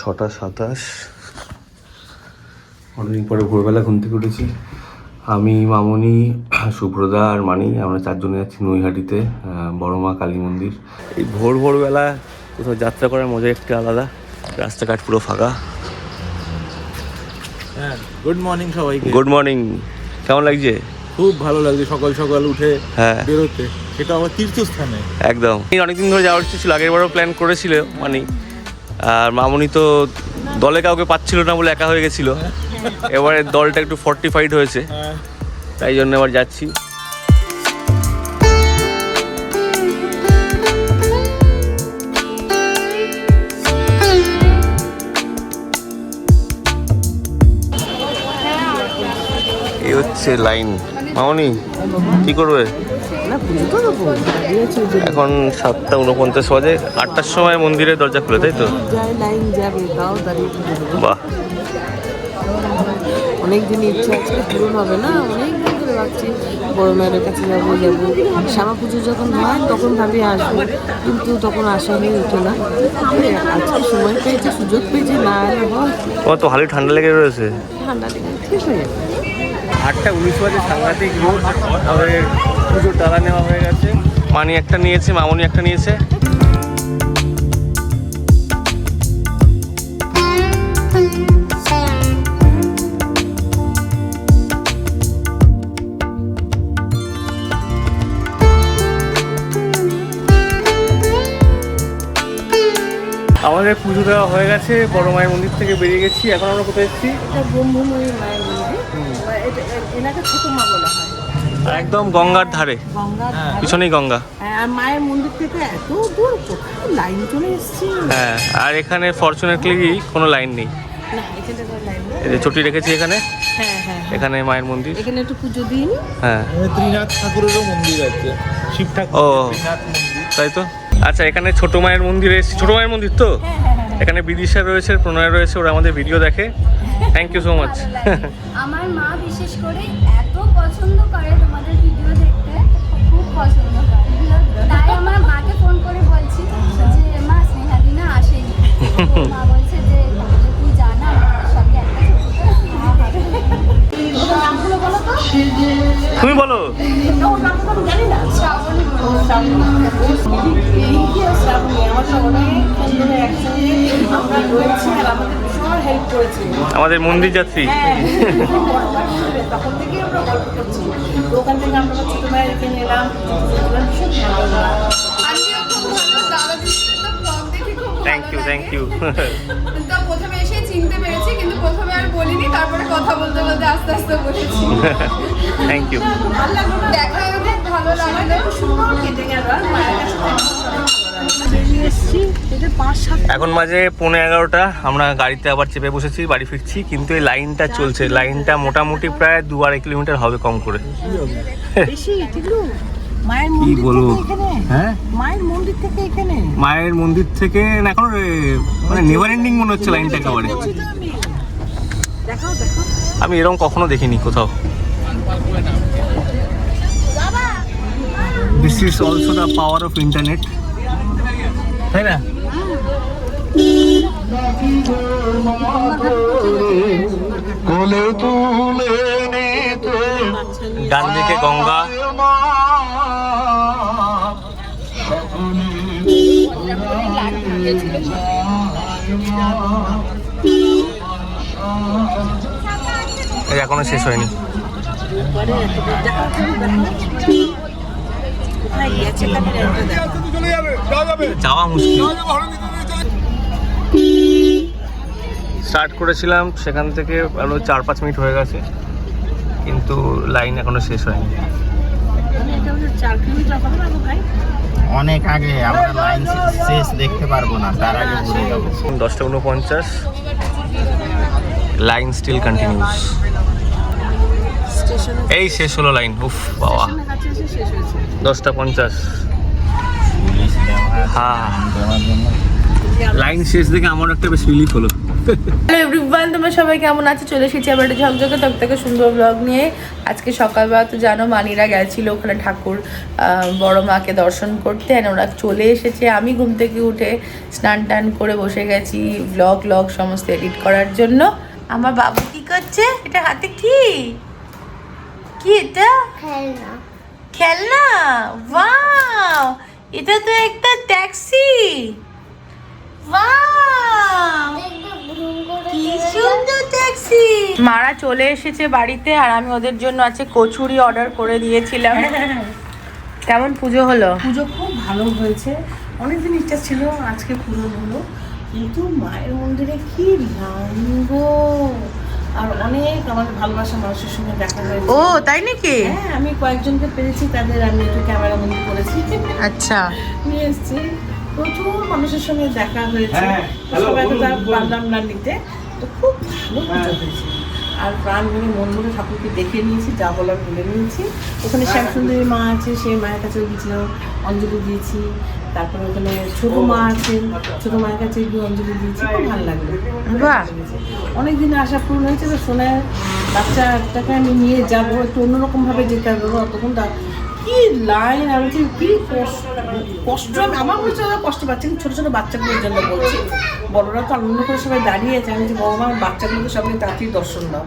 ছটা সাতাশ। অনেকদিন পরে ভোরবেলা ঘুম থেকে উঠেছি। আমি মামনি সুব্রদা আর মানি আমরা চারজনে যাচ্ছি নৈহাটিতে বড় মা কালী মন্দির। এই ভোর ভোরবেলা কোথাও যাত্রা করার মজা একটা আলাদা। রাস্তাঘাট পুরো ফাঁকা। হ্যাঁ গুড মর্নিং সবাইকে। গুড মর্নিং কেমন লাগছে? খুব ভালো লাগছে সকাল সকাল উঠে হ্যাঁ। বেরোতে। সেটা আমার তীর্থস্থানে। একদম। অনেকদিন ধরে যাওয়ার ইচ্ছে ছিল আগের বারও প্ল্যান করেছিল মানে। আর মামনি তো দলে কাউকে পাচ্ছিল না বলে একা হয়ে গেছিল। এবারে দলটা একটু ফর্টিফাইড হয়েছে। হ্যাঁ তাই জন্য এবার যাচ্ছি। এই হচ্ছে লাইন মামনি, কি করবে? এখন সাতটা উনপঞ্চাশ বাজে আটটার সময় মন্দিরের দরজা খুলে তাই তো? বাহ। অনেক দিন ইচ্ছা আজকে পূরণ হবে না অনেক দিন ধরে ভাবছি বড় মায়ের কাছে যাব যাব। শ্যামা পুজো যখন হয় তখন ভাবি আসব কিন্তু তখন আসা হয়ে ওঠে না। তবে আজকে সময় পেয়েছে সুযোগ পেয়েছে না এলে হয় তো ভালোই ঠান্ডা লেগে রয়েছে। ঠান্ডা লেগে ঠিক হয়ে যাবে। আটটা উনিশ বাজে সাংঘাতিক রোদ আমাদের পুজোর ডালা নেওয়া হয়ে গেছে। মানি একটা নিয়েছে, মামনি একটা নিয়েছে। আমাদের পুজো দেওয়া হয়ে গেছে, বড় মায়ের মন্দির থেকে বেরিয়ে গেছি। এখন আমরা কোথায় এসেছি ব্রহ্মময়ী মায়ের এনাকে ছোট বলা হয়। একদম গঙ্গার ধারে। গঙ্গার ধারে। পিছনেই গঙ্গা। হ্যাঁ, আর মায়ের মন্দির থেকে এত দূর লাইন চলে এসছি? হ্যাঁ আর এখানে ফরচুনেটলি কোনো লাইন নেই। না এখানে কোনো লাইন নেই। এই যে ছুটি রেখেছি এখানে। হ্যাঁ হ্যাঁ এখানে মায়ের মন্দির। এখানে একটু পুজো দিন। হ্যাঁ। ত্রিনাথ ঠাকুরেরও মন্দির আছে। শিব ঠাকুর ও। তাই তো? আচ্ছা এখানে ছোট মায়ের মন্দিরে এসেছি। ছোট মায়ের মন্দির তো? এখানে বিদিশা রয়েছে, প্রণয় রয়েছে, ওরা আমাদের ভিডিও দেখে। থ্যাংক ইউ সো মাচ আমার মা বিশেষ করে এত পছন্দ করে তোমাদের ভিডিও দেখতে, খুব পছন্দ করে। তাই আমার মাকে ফোন করে বলছি যে, মা স্নেহা দিনা আসেনি মা বলছে যে তুই জানা সঙ্গে একটা তুমি বলো। রিঙ্কি আর শ্রাবণী আমার অনেক বন্ধুরা একসঙ্গে আমরা রয়েছি আর আমাদের ভীষণ হেল্প করেছে আমাদের মন্দির যাত্রী। তখন থেকে আমরা গল্প করছি ওখান থেকে আমরা ভীষণ ভালো ভালো থ্যাংক ইউ থ্যাংক ইউ তো প্রথমে এসে চিনতে পেরেছি বলিনি তারপরে কথা বলতে বলতে আস্তে আস্তে বলেছি থ্যাংক ইউ দেখা হয়ে খুব ভালো লাগল সুন্দর কেটে গেল এখন মাঝে পৌনে এগারোটা আমরা গাড়িতে আবার চেপে বসেছি বাড়ি ফিরছি কিন্তু এই লাইনটা চলছে। লাইনটা মোটামুটি প্রায় দু আড়াই কিলোমিটার হবে কম করে। মায়ের কি মন্দির থেকে বলব হ্যাঁ? মায়ের মন্দির থেকে এখানে? মায়ের মন্দির থেকে না এখন মানে নেভার এন্ডিং মনে হচ্ছে লাইনটা একেবারে। আমি এরকম কখনো দেখিনি কোথাও। This is also the power of internet তাই না? ডান দিকে গঙ্গা। এখনও শেষ হয়নি। যাওয়া মুশকিল। স্টার্ট করেছিলাম সেখান থেকে আরও চার পাঁচ মিনিট হয়ে গেছে কিন্তু লাইন এখনও শেষ হয়নি। অনেক আগে আমরা লাইন শেষ দেখতে পারব না তার আগে ঘুরে যাব। দশটা উনপঞ্চাশ লাইন স্টিল কন্টিনিউস এই শেষ হলো লাইন, উফ, বাবা। দশটা পঞ্চাশ। হ্যাঁ। লাইন শেষ দেখে আমার একটা বেশ রিলিফ হলো। হ্যালো এভরিওয়ান সবাই কেমন আছো? চলে এসেছি আবার একটা ঝকঝকে তকতকে সুন্দর ব্লগ নিয়ে। আজকে সকালবেলা তো জানো, মানিরা গেছিল ওখানে ঠাকুর বড় মাকে দর্শন করতে আর ওরা চলে এসেছে। আমি ঘুম থেকে উঠে স্নান টান করে বসে গেছি ব্লগ ব্লগ সমস্ত এডিট করার জন্য। আমার বাবু কি করছে? এটা হাতে কি? কি এটা? খেলনা। খেলনা? ওয়াও! এটা তো একটা ট্যাক্সি। ওয়াও! কি সুন্দর ট্যাক্সি! মারা চলে এসেছে বাড়িতে আর আমি ওদের জন্য আছে কচুরি অর্ডার করে দিয়েছিলাম। কেমন পুজো হলো? পুজো খুব ভালো হয়েছে। অনেকদিন ইচ্ছা ছিল আজকে পূরণ হলো। কিন্তু মায়ের মন্দিরে কি লাইন গো! আর অনেক আমার ভালোবাসা মানুষের সঙ্গে দেখা হয়েছে। ও তাই নাকি? হ্যাঁ আমি কয়েকজনকে পেরেছি তাদের আমি একটু ক্যামেরা বন্দি করেছি। আচ্ছা। নিয়ে এসেছি। প্রচুর মানুষের সঙ্গে দেখা হয়েছে। হ্যাঁ, তো সবাইকে তার পারলাম না নিতে। তো খুব ভালো হ্যাঁ। হয়েছে। আর প্রাণ ভেঙে মন ভরে ঠাকুরকে দেখে নিয়েছি যা বলার বলে নিয়েছি। ওখানে শ্যামসুন্দরী মা আছে সেই মায়ের কাছে গিয়েছিলাম অঞ্জলি দিয়েছি। তারপরে ওখানে ছোট মা আছেন ছোট মায়ের কাছে গিয়ে অঞ্জলি দিয়েছি খুব ভালো লাগল। বাহ। অনেক দিন আশা পূর্ণ হয়েছে তো সোনার বাচ্চাটাকে আমি নিয়ে যাব একটু অন্যরকম ভাবে যেতে হবে তখন তা কি লাইন আর হচ্ছে কি কষ্ট কষ্ট আমি আমার মনে হচ্ছে কষ্ট পাচ্ছে ছোটো ছোটো বাচ্চাগুলোর জন্য বলছি। বড়রা তো আনন্দ করে সবাই দাঁড়িয়ে আছে আমি যে বড় মার বাচ্চাগুলোকে সবাই তাড়াতাড়ি দর্শন দাও।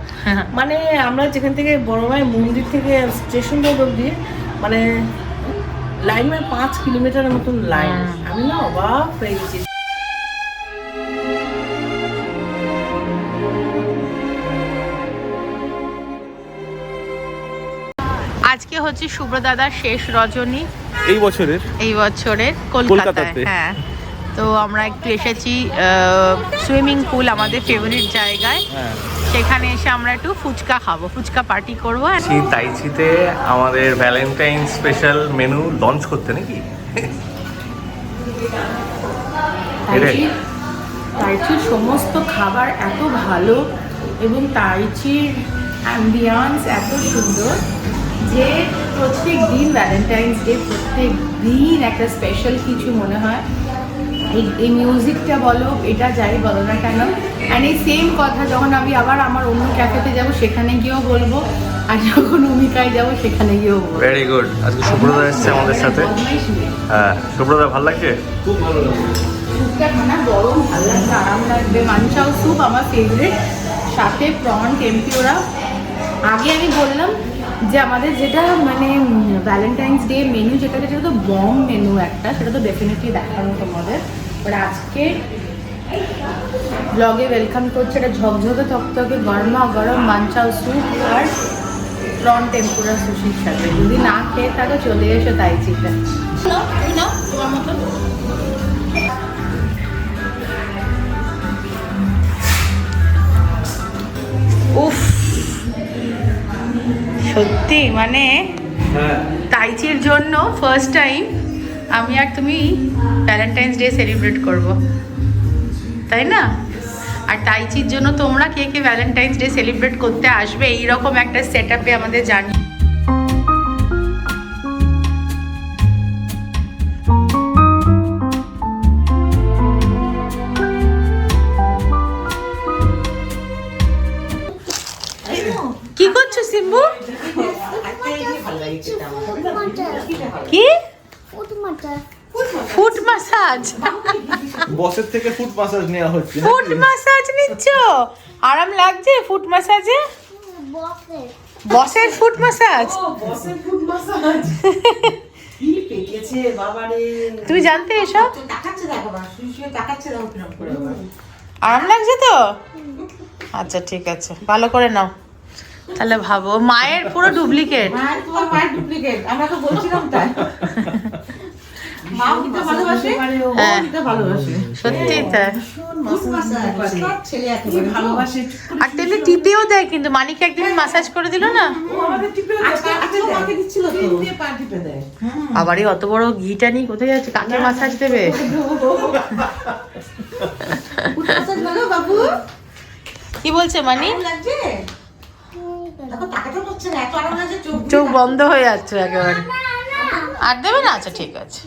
মানে আমরা যেখান থেকে বড় মায়ের মন্দির থেকে স্টেশন রোড অব্দি মানে লাইন মানে পাঁচ কিলোমিটারের মতন লাইন। আমি না অবাক হয়ে গেছি। আজকে হচ্ছে সুব্রদাদার শেষ রজনী। এই বছরের? এই বছরের কলকাতায়। কলকাতাতে। হ্যাঁ। তো আমরা একটু এসেছি সুইমিং পুল আমাদের ফেভারিট জায়গায়। হ্যাঁ। সেখানে এসে আমরা একটু ফুচকা খাব ফুচকা পার্টি করব তাইচিতে আমাদের ভ্যালেন্টাইন স্পেশাল মেনু লঞ্চ করতে নাকি? তাইচির সমস্ত খাবার এত ভালো এবং তাইচির অ্যাম্বিয়ান্স এত সুন্দর যে প্রত্যেক দিন ভ্যালেন্টাইন্স ডে প্রত্যেক দিন একটা স্পেশাল কিছু মনে হয়। এই এই মিউজিকটা বলো এটা যাই বলো না কেন? অ্যান্ড এই সেম কথা যখন আমি আবার আমার অন্য ক্যাফেতে যাব সেখানে গিয়েও বলব আর যখন অমিকায় যাব সেখানে গিয়েও বলব। ভেরি গুড আজকে সুব্রতা এসছে আমাদের সাথে। হ্যাঁ সুব্রতা ভালো লাগছে? খুব ভালো লাগে স্যুপটা খানা গরম ভালো লাগবে আরাম লাগবে। মানচাও স্যুপ আমার ফেভারিট সাথে প্রন টেম্পিওরা আগে আমি বললাম যে আমাদের যেটা মানে ভ্যালেন্টাইন্স ডে মেনু যেটা সেটা তো বম মেনু একটা, সেটা তো ডেফিনেটলি দেখানো তোমাদের। বাট আজকে ব্লগে ওয়েলকাম করছে এটা ঝকঝকে, থকথকে, গরমা গরম মানচাও স্যুপ আর প্রন টেম্পুরা সুশির সাথে। যদি না খেয়ে থাকো, চলে এসো তাই চিকেন উফ সত্যি মানে হ্যাঁ। তাইচির জন্য ফার্স্ট টাইম আমি আর তুমি ভ্যালেন্টাইন্স ডে সেলিব্রেট করব। তাই না? আর তাইচির জন্য তোমরা কে কে ভ্যালেন্টাইন্স ডে সেলিব্রেট করতে আসবে এইরকম একটা সেট আপে আমাদের জানি মাসাজ নেওয়া হচ্ছে ফুট মাসাজ নিচ্ছ? আরাম লাগছে ফুট মাসাজে বসের ফুট মাসাজ বসের ফুড মাসাজ কি পেকেছে বাবারে। তুমি জানতে এসব। আরাম লাগছে তো? আচ্ছা ঠিক আছে ভালো করে নাও। তাহলে ভাবো মায়ের পুরো ডুপ্লিকেট মায়ের তোমার মায়ের ডুপ্লিকেট আমরা তো বলছিলাম তাই মাও দিতে ভালোবাসে হ্যাঁ। দিতে ভালোবাসে সত্যি তাই। ছেলে একেবারে। ভালোবাসে আর তেমনি টিপেও দেয় কিন্তু মানিকে একদিন মাসাজ করে দিল না? আবার এই অত বড় ঘিটা নিয়ে কোথায় যাচ্ছে? কাকে মাসাজ দেবে? কি বলছে মানি? চোখ বন্ধ হয়ে যাচ্ছে একেবারে। আর দেবে না? আচ্ছা ঠিক আছে।